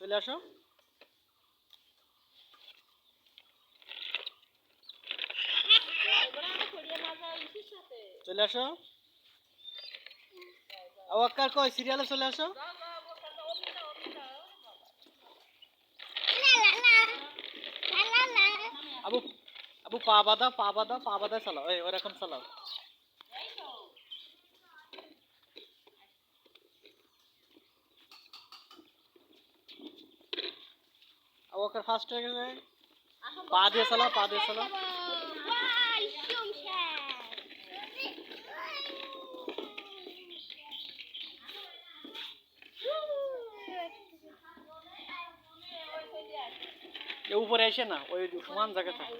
চলে আসো। চলে আসো। আওয়াক্কার কই সিরিয়ালে চলে আসো। আবু আবু পা বাদা পা বাদা পা বাদা চালাও। এই ওরকম চালাও। আওয়াক্কার ফার্স্ট হয়ে গেছে। পা দিয়ে চালাও পা দিয়ে চালাও। উপরে এসে না ওই সমান জায়গা থাকে।